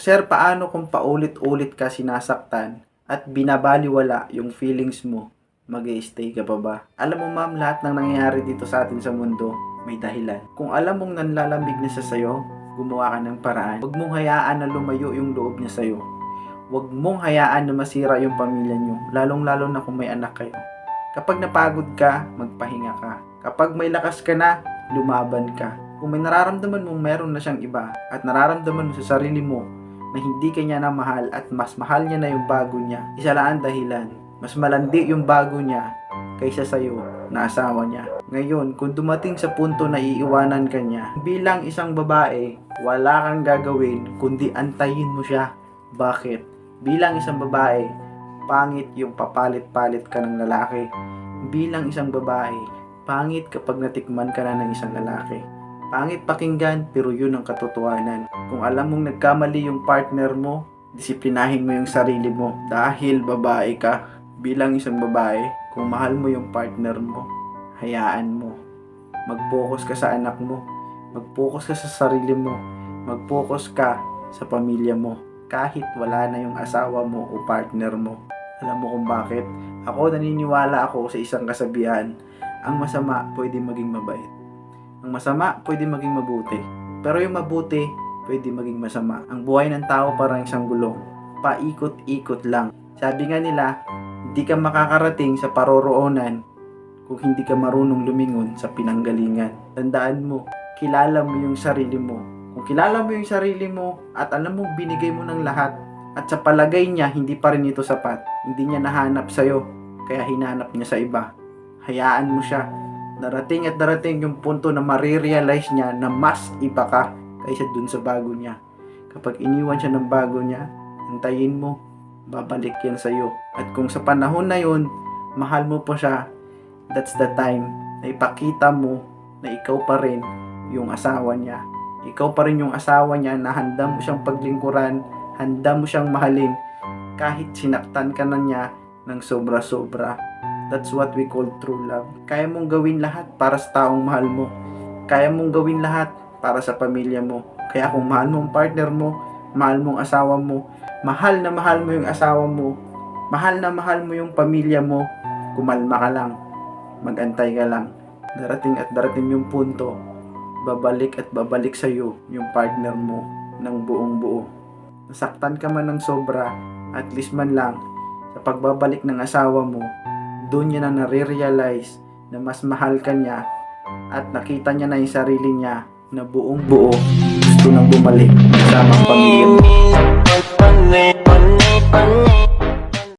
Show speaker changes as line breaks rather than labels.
Sir, paano kung paulit-ulit ka sinasaktan at binabaliwala yung feelings mo? mag stay ka pa ba? Alam mo ma'am, lahat ng nangyayari dito sa atin sa mundo, may dahilan. Kung alam mong nanlalamig na sa sayo, gumawa ka ng paraan. Huwag mong hayaan na lumayo yung loob niya sa'yo. Huwag mong hayaan na masira yung pamilya niyo, lalong-lalo na kung may anak kayo. Kapag napagod ka, magpahinga ka. Kapag may lakas ka na, lumaban ka. Kung may nararamdaman mo meron na siyang iba at nararamdaman mo sa sarili mo na hindi ka niya na mahal at mas mahal niya na yung bago niya, isa lang ang dahilan. Mas malandi yung bago niya kaysa sa'yo na asawa niya. Ngayon, kung dumating sa punto na iiwanan ka niya, bilang isang babae, wala kang gagawin kundi antayin mo siya. Bakit? Bilang isang babae, pangit yung papalit-palit ka ng lalaki. Bilang isang babae, pangit kapag natikman ka na ng isang lalaki. Pangit pakinggan, pero yun ang katotohanan. Kung alam mong nagkamali yung partner mo, disiplinahin mo yung sarili mo. Dahil babae ka, bilang isang babae, kung mahal mo yung partner mo, hayaan mo. Mag-focus ka sa anak mo. Mag-focus ka sa sarili mo. Mag-focus ka sa pamilya mo. Kahit wala na yung asawa mo o partner mo. Alam mo kung bakit? Ako naniniwala ako sa isang kasabihan, ang masama pwede maging mabait. Ang masama pwede maging mabuti. Pero yung mabuti pwede maging masama. Ang buhay ng tao parang isang gulong. Paikot-ikot lang. Sabi nga nila, hindi ka makakarating sa paroroonan kung hindi ka marunong lumingon sa pinanggalingan. Tandaan mo, kilala mo yung sarili mo. Kung kilala mo yung sarili mo at alam mo binigay mo ng lahat at sa palagay niya hindi pa rin ito sapat, hindi niya nahanap sa'yo, kaya hinanap niya sa iba. Hayaan mo siya. Darating at darating yung punto na marirealize niya na mas iba ka kaysa dun sa bago niya. Kapag iniwan siya ng bago niya, antayin mo, babalik yan sa'yo. At kung sa panahon na yun, mahal mo pa siya, that's the time na ipakita mo na ikaw pa rin yung asawa niya. Ikaw pa rin yung asawa niya na handa mo siyang paglingkuran, handa mo siyang mahalin, kahit sinaktan ka na niya ng sobra-sobra. That's what we call true love. Kaya mong gawin lahat para sa taong mahal mo. Kaya mong gawin lahat para sa pamilya mo. Kaya kung mahal mo ang partner mo, mahal mo ang asawa mo, mahal na mahal mo yung asawa mo, mahal na mahal mo yung pamilya mo, kumalma ka lang, magantay ka lang. Darating at darating yung punto, babalik at babalik sa iyo yung partner mo ng buong buo. Nasaktan ka man ng sobra, at least man lang, sa pagbabalik ng asawa mo, doon niya na nare-realize na mas mahal ka niya at nakita niya na yung sarili niya na buong buo gusto nang bumalik kasama ang pamilya